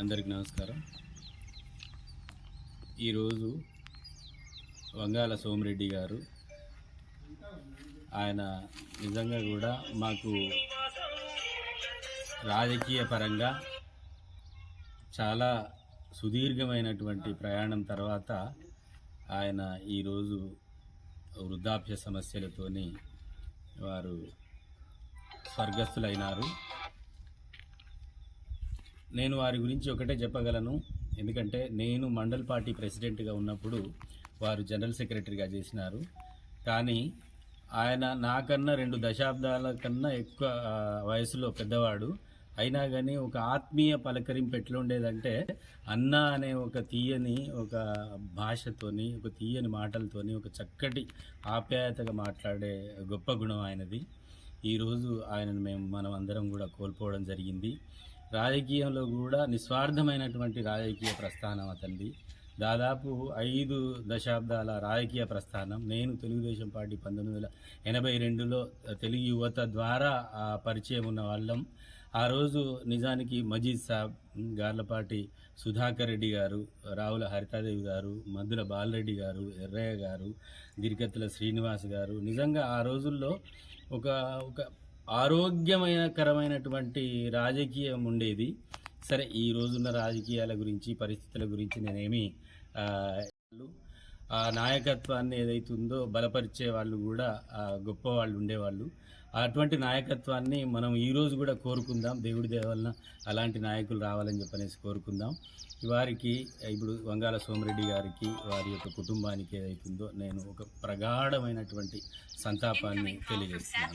అందరికి నమస్కారం. ఈరోజు వంగాల సోమిరెడ్డి గారు ఆయన నిజంగా కూడా మాకు రాజకీయ పరంగా చాలా సుదీర్ఘమైనటువంటి ప్రయాణం తర్వాత ఆయన ఈరోజు వృద్ధాప్య సమస్యలతోని వారు స్వర్గస్థులైనారు. నేను వారి గురించి ఒకటే చెప్పగలను. ఎందుకంటే నేను మండల్ పార్టీ ప్రెసిడెంట్గా ఉన్నప్పుడు వారు జనరల్ సెక్రటరీగా చేసినారు. కానీ ఆయన నాకన్నా రెండు దశాబ్దాల కన్నా ఎక్కువ వయసులో పెద్దవాడు. అయినా కానీ ఒక ఆత్మీయ పలకరింపు ఎట్లా ఉండేదంటే అన్న అనే ఒక తీయని ఒక భాషతోని ఒక తీయని మాటలతోని ఒక చక్కటి ఆప్యాయతగా మాట్లాడే గొప్ప గుణం ఆయనది. ఈరోజు ఆయనను మేము మనం అందరం కూడా కోల్పోవడం జరిగింది. రాజకీయంలో కూడా నిస్వార్థమైనటువంటి రాజకీయ ప్రస్థానం అతనిది. దాదాపు ఐదు దశాబ్దాల రాజకీయ ప్రస్థానం. నేను తెలుగుదేశం పార్టీ పంతొమ్మిది వందల ఎనభై రెండులో తెలుగు యువత ద్వారా పరిచయం ఉన్న వాళ్ళం. ఆ రోజు నిజానికి మజీద్ సాబ్ గార్లపాటి సుధాకర్ రెడ్డి గారు రావుల హరితాదేవి గారు మధుర బాలరెడ్డి గారు ఎర్రయ్య గారు గిరికత్తుల శ్రీనివాస్ గారు. నిజంగా ఆ రోజుల్లో ఒక ఒక ఆరోగ్యమైనకరమైనటువంటి రాజకీయం ఉండేది. సరే ఈ రోజున్న రాజకీయాల గురించి పరిస్థితుల గురించి నేనేమి ఆ, నాయకత్వాన్ని ఏదైతుందో బలపరిచే వాళ్ళు కూడా గొప్ప వాళ్ళు ఉండేవాళ్ళు. అటువంటి నాయకత్వాన్ని మనం ఈ రోజు కూడా కోరుకుందాం. దేవుడి దేవలన అలాంటి నాయకులు రావాలని చెప్పనేసి కోరుకుందాం. వారికి ఇప్పుడు వంగాల సోమిరెడ్డి గారికి వారి యొక్క కుటుంబానికి ఏదైతుందో నేను ఒక ప్రగాఢమైనటువంటి సంతాపాన్ని తెలియజేస్తున్నాను.